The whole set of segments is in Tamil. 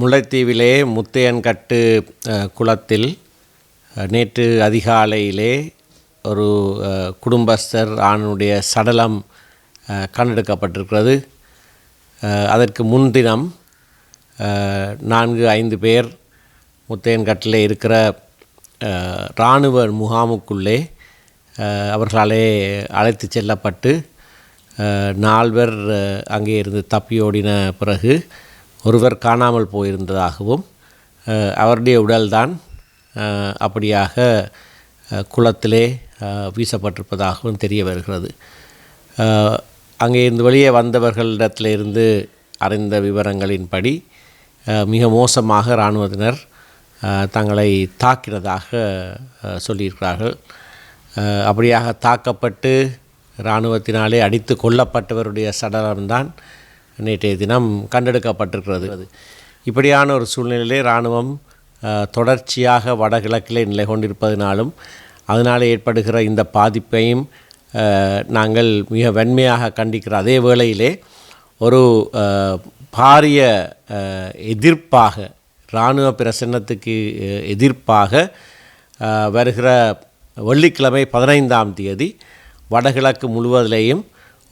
முல்லைத்தீவிலே முத்தையன்கட்டு குளத்தில் நேற்று அதிகாலையிலே ஒரு குடும்பஸ்தர் ஆணுடைய சடலம் கண்டெடுக்கப்பட்டிருக்கிறது. அதற்கு முன்தினம் நான்கு ஐந்து பேர் முத்தையன்கட்டிலே இருக்கிற இராணுவ முகாமுக்குள்ளே அவர்களாலே அழைத்து செல்லப்பட்டு நால்வர் அங்கே இருந்து தப்பியோடின பிறகு ஒருவர் காணாமல் போயிருந்ததாகவும் அவருடைய உடல்தான் அப்படியாக குளத்திலே வீசப்பட்டிருப்பதாகவும் தெரிய வருகிறது. அங்கே இருந்து வெளியே வந்தவர்களிடத்திலிருந்து அறிந்த விவரங்களின்படி மிக மோசமாக இராணுவத்தினர் தங்களை தாக்கினதாக சொல்லியிருக்கிறார்கள். அப்படியாக தாக்கப்பட்டு இராணுவத்தினாலே அடித்து கொல்லப்பட்டவருடைய சடலம்தான் நேற்றைய தினம் கண்டெடுக்கப்பட்டிருக்கிறது. இப்படியான ஒரு சூழ்நிலையிலே இராணுவம் தொடர்ச்சியாக வடகிழக்கிலே நிலை கொண்டிருப்பதினாலும் அதனால் ஏற்படுகிற இந்த பாதிப்பையும் நாங்கள் மிக வன்மையாக கண்டிக்கிற அதே வேளையிலே ஒரு பாரிய எதிர்ப்பாக இராணுவ பிரசன்னத்துக்கு எதிர்ப்பாக வருகிற வெள்ளிக்கிழமை பதினைந்தாம் தேதி வடகிழக்கு முழுவதிலேயும்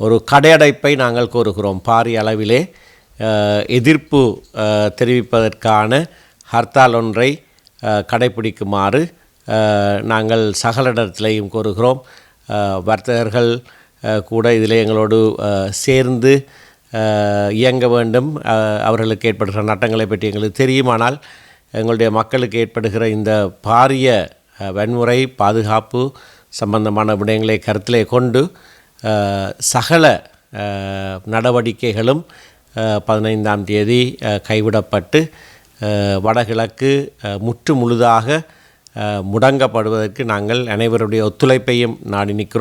ஒரு கடையடைப்பை நாங்கள் கோருகிறோம். பாரிய அளவிலே எதிர்ப்பு தெரிவிப்பதற்கான ஹர்த்தால் ஒன்றை கடைபிடிக்குமாறு கடைப்பிடிக்குமாறு நாங்கள் சகலிடத்திலையும் கோருகிறோம். வர்த்தகர்கள் கூட இதில் எங்களோடு சேர்ந்து இயங்க வேண்டும். அவர்களுக்கு ஏற்படுகிற நட்டங்களை பற்றி எங்களுக்கு தெரியுமானால் எங்களுடைய மக்களுக்கு ஏற்படுகிற இந்த பாரிய வன்முறை பாதுகாப்பு சம்பந்தமான விடயங்களை கருத்திலே கொண்டு சகல நடவடிக்கைகளும் பதினைந்தாம் தேதி கைவிடப்பட்டு வடகிழக்கு முற்று முழுதாக முடங்கப்படுவதற்கு நாங்கள் அனைவருடைய ஒத்துழைப்பையும் நாடி நிற்கிறோம்.